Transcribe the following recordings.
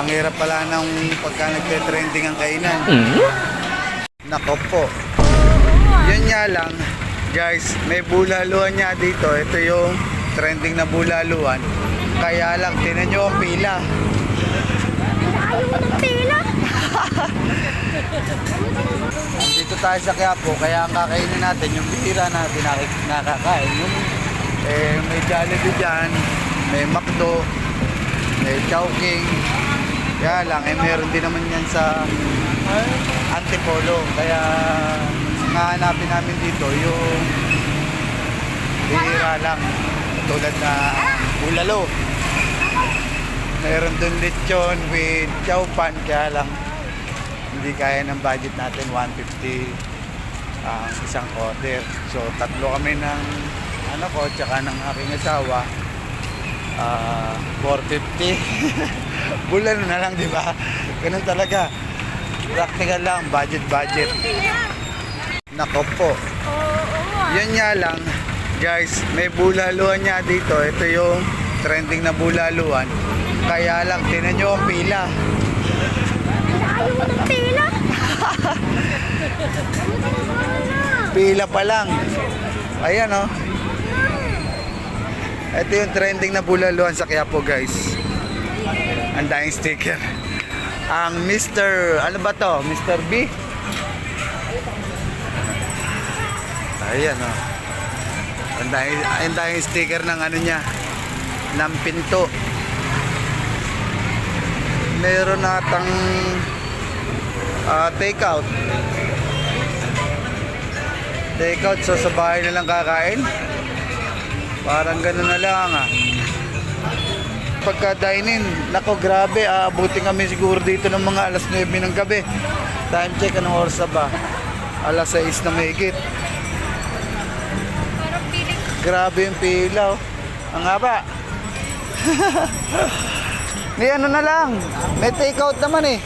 Ang hirap pala ng pagka nagte-trending ang kainan. Nako po. Yun nga lang, guys, may bulaluan niya dito. Ito yung trending na bulaluan. Kaya lang, tinan nyo ang pila. Ayaw mo ng pila. Dito tayo sa Quiapo, kaya ang kakainin natin, yung bihira natin nakakain. Yung, eh, may Jollibee dyan, may McDo, may Chowking. Kaya lang, eh, meron din naman yan sa Antipolo. Kaya, nahanapin namin dito yung bihira lang. Tulad na bulalo. Meron dun lechon with chowpan, kaya lang hindi kaya ng budget natin 150 ang isang order. So tatlo kami ng ano ko tsaka ng aking asawa. Ah, 450. Bulan na lang, di ba? Ganun talaga. Practical lang, budget budget. Nako po. Yun nga lang, guys, may bulaluan niya dito. Ito yung trending na bulaluan. Kaya lang, tinan nyo ang pila. Ayaw mo ng pila. Pila pa lang. Ayan oh. Ito yung trending na bulaluan sa Quiapo guys. Ang daing sticker. Ang Mr. Ano ba to? Mr. B? Ayan oh. Ang daing, ang daing sticker ng ano niya. Ng pinto. Meron natang ah, take out. Take out, so sa bahay na lang kakain. Parang gano'n na lang ah. Pagka dine-in, nako grabe, aabutin kami siguro dito ng mga alas 9 ng gabi. Time check, anong oras na ba? Alas 6 na. Parang piling. Grabe yung pila oh. Ang haba. May ano na lang, may take out naman eh.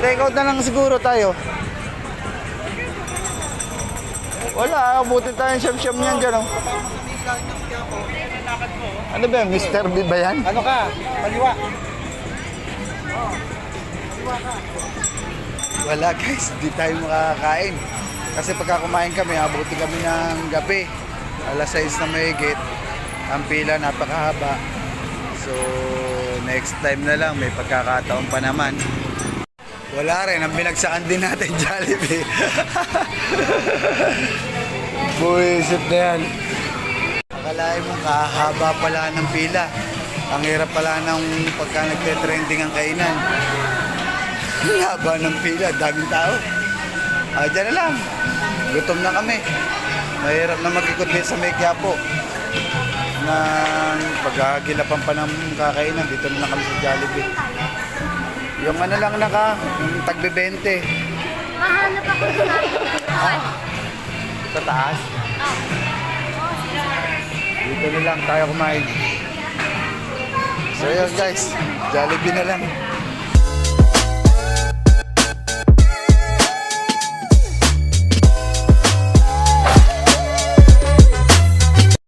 Take out na lang siguro tayo. Wala, abutin tayong siyam-siyam yan dyan oh. Ano ba yan? Mr. B ba yan? Ano ka? Kaliwa. Wala guys, di tayo makakakain. Kasi pagka kumain kami, abuti kami ng gabi. Alas 6 na mahigit. Ang pila napakahaba. So, next time na lang, may pagkakataon pa naman. Wala rin, ang binagsakan din natin Jollibee. Buwisit na yan. Akalain mo, kahaba pala ng pila. Ang hirap pala ng pagka nagte-trending ang kainan. Ang haba ng pila, daming tao. Ah, dyan na lang. Gutom na kami. Mahirap na mag-ikot din sa may Quiapo. Na paghagilapan pa ng kakainan, dito na lang kami sa Jollibee. Yung ano lang naka, yung tagbe 20. Mahanap ako sa Sa taas. Dito na lang tayo kumain. So yun guys, Jollibee na lang.